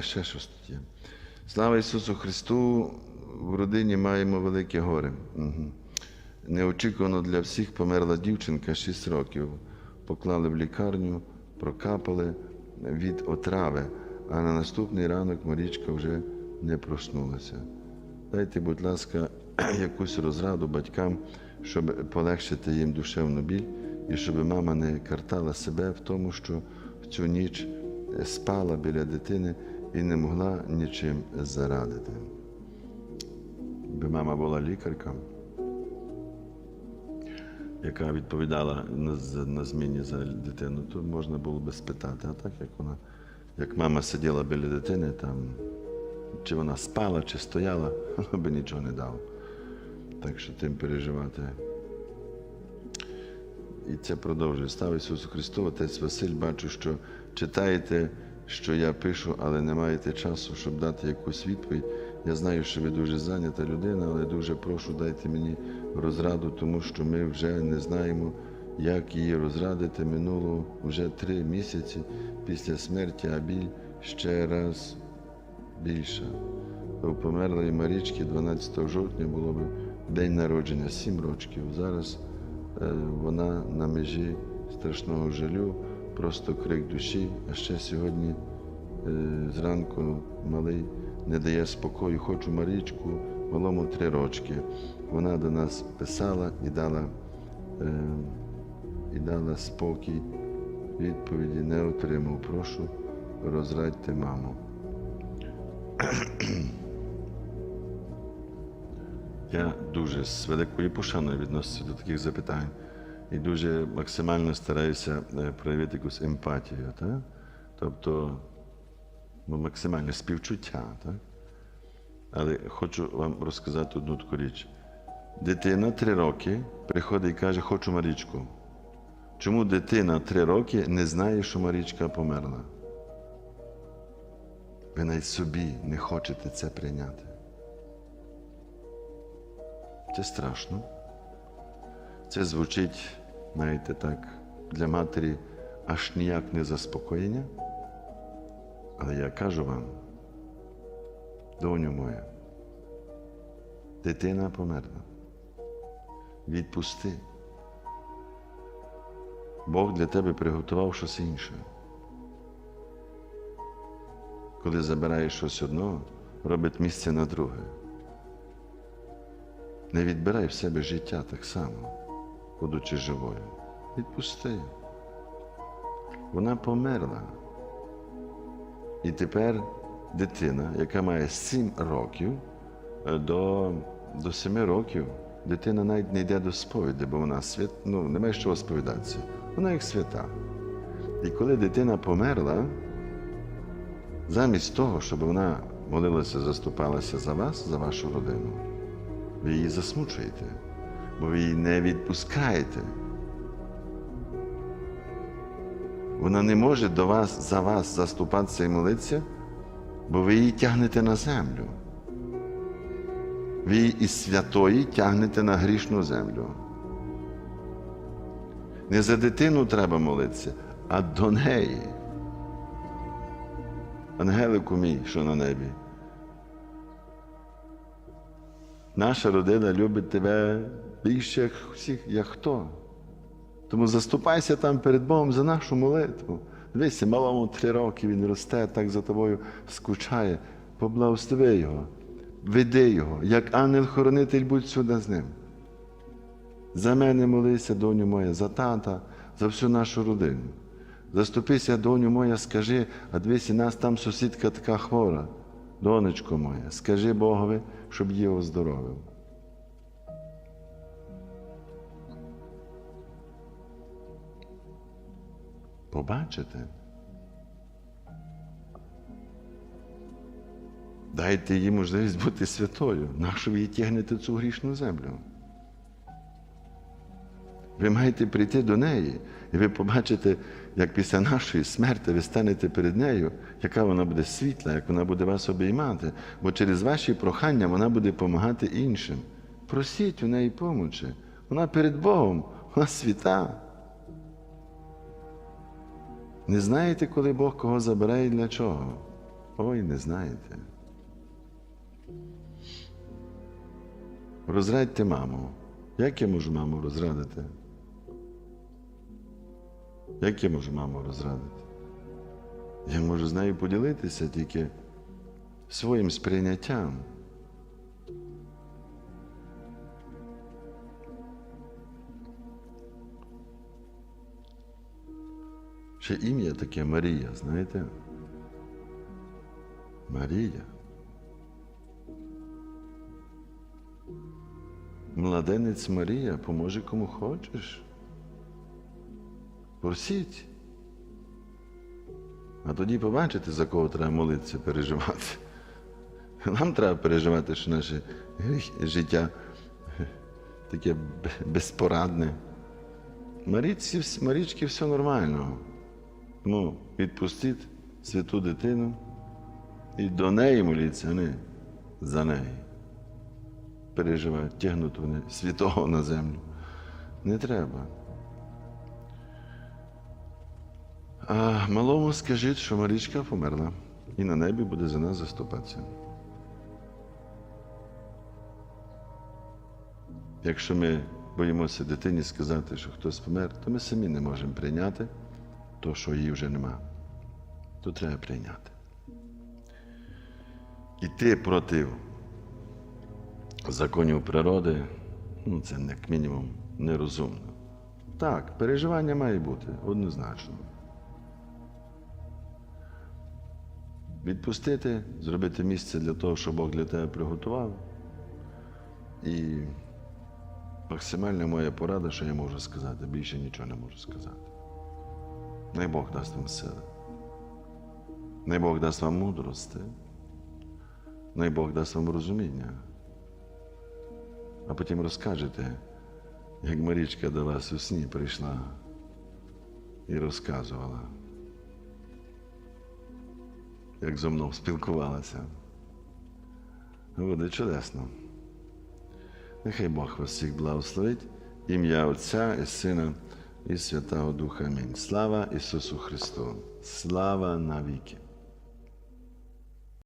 Ще щось є. Слава Ісусу Христу! В родині маємо велике горе. Угу. Неочікувано для всіх померла дівчинка 6 років. Поклали в лікарню, прокапали від отрави, а на наступний ранок Марічка вже не проснулася. Дайте, будь ласка, якусь розраду батькам, щоб полегшити їм душевну біль, і щоб мама не картала себе в тому, що в цю ніч спала біля дитини і не могла нічим зарадити. Би мама була лікарка, яка відповідала на, на зміні за дитину, то можна було би спитати. А так як вона, як мама сиділа біля дитини, там, чи вона спала, чи стояла, вона би нічого не дала. Так що тим переживати. І це продовжує. Слава Ісусу Христу, Отець Василь, бачу, що читаєте, що я пишу, але не маєте часу, щоб дати якусь відповідь. Я знаю, що ви дуже зайнята людина, але дуже прошу, дайте мені розраду, тому що ми вже не знаємо, як її розрадити. Минуло вже три місяці після смерті, а біль ще раз більша. У померлої Марічки 12 жовтня було б день народження, 7 років. Зараз е, вона на межі страшного жалю, просто крик душі. А ще сьогодні е, зранку малий не дає спокою. Хочу Марічку, малому три рочки. Вона до нас писала і дала, е, і дала спокій. Відповіді не отримав. Прошу, розрадьте маму. Я дуже з великою пошаною відносився до таких запитань і дуже максимально стараюся е, проявити якусь емпатію. Так? Тобто ну, максимальне співчуття. Так? Але хочу вам розказати одну таку річ. Дитина три роки приходить і каже, хочу Марічку. Чому дитина три роки не знає, що Марічка померла? Ви навіть собі не хочете це прийняти. Це страшно. Це звучить, знаєте, так, для матері аж ніяк не заспокоєння. Але я кажу вам, доню моя, дитина померла. Відпусти. Бог для тебе приготував щось інше. Коли забираєш щось одного, робить місце на друге. Не відбирай в себе життя так само, будучи живою. Відпусти. Вона померла. І тепер дитина, яка має 7 років, е, до, до 7 років дитина навіть не йде до сповіді, бо вона свят, ну, не має що сповідатися. Вона як свята. І коли дитина померла, замість того, щоб вона молилася, заступалася за вас, за вашу родину, ви її засмучуєте, бо ви її не відпускаєте. Вона не може до вас за вас заступатися і молитися, бо ви її тягнете на землю. Ви її із святої тягнете на грішну землю. Не за дитину треба молитися, а до неї. Ангелику мій, що на небі. Наша родина любить тебе більше як всіх, як хто. Тому заступайся там перед Богом за нашу молитву. Дивися, малому три роки він росте, так за тобою скучає. Поблагослови його, веди його, як ангел-хоронитель будь сюди з ним. За мене молися, доню моя, за тата, за всю нашу родину. Заступися, доню моя, скажи, а дивися, нас там сусідка така хвора. Донечко моя, скажи Богові, щоб її оздоровив. Побачите. Дайте їй можливість бути святою. Нащо ви її тягнете цю грішну землю? Ви маєте прийти до неї, і ви побачите, як після нашої смерті ви станете перед нею, яка вона буде світла, як вона буде вас обіймати, бо через ваші прохання вона буде допомагати іншим. Просіть у неї помочі. Вона перед Богом, вона світа. Не знаєте, коли Бог кого забирає і для чого? Ой, не знаєте. Розрадьте маму. Як я можу маму розрадити? Як я можу маму розрадити? Я можу з нею поділитися тільки своїм сприйняттям. Ще ім'я таке Марія, знаєте? Марія. Младенець Марія поможе кому хочеш. Просіть. А тоді побачите, за кого треба молитися, переживати. Нам треба переживати, що наше життя таке безпорадне. Марічці, Марічки все нормально. Ну, відпустіть святу дитину і до неї моліться, а не за неї. Переживають, тягнуть вони святого на землю. Не треба. А малому скажіть, що Марічка померла і на небі буде за нас заступатися. Якщо ми боїмося дитині сказати, що хтось помер, то ми самі не можемо прийняти то, що її вже нема. То треба прийняти. Іти проти законів природи, ну, це як мінімум нерозумно. Так, переживання має бути однозначно. Відпустити, зробити місце для того, що Бог для тебе приготував. І максимальна моя порада, що я можу сказати, більше нічого не можу сказати. Най Бог дасть вам сили. Най Бог дасть вам мудрости. Най Бог дасть вам розуміння. А потім розкажете, як Марічка до вас у сні прийшла і розказувала, як зо мною спілкувалася. Буде чудесно. Нехай Бог вас всіх благословить. Ім'я Отця і Сина і Святого Духа. Амінь. Слава Ісусу Христу! Слава навіки!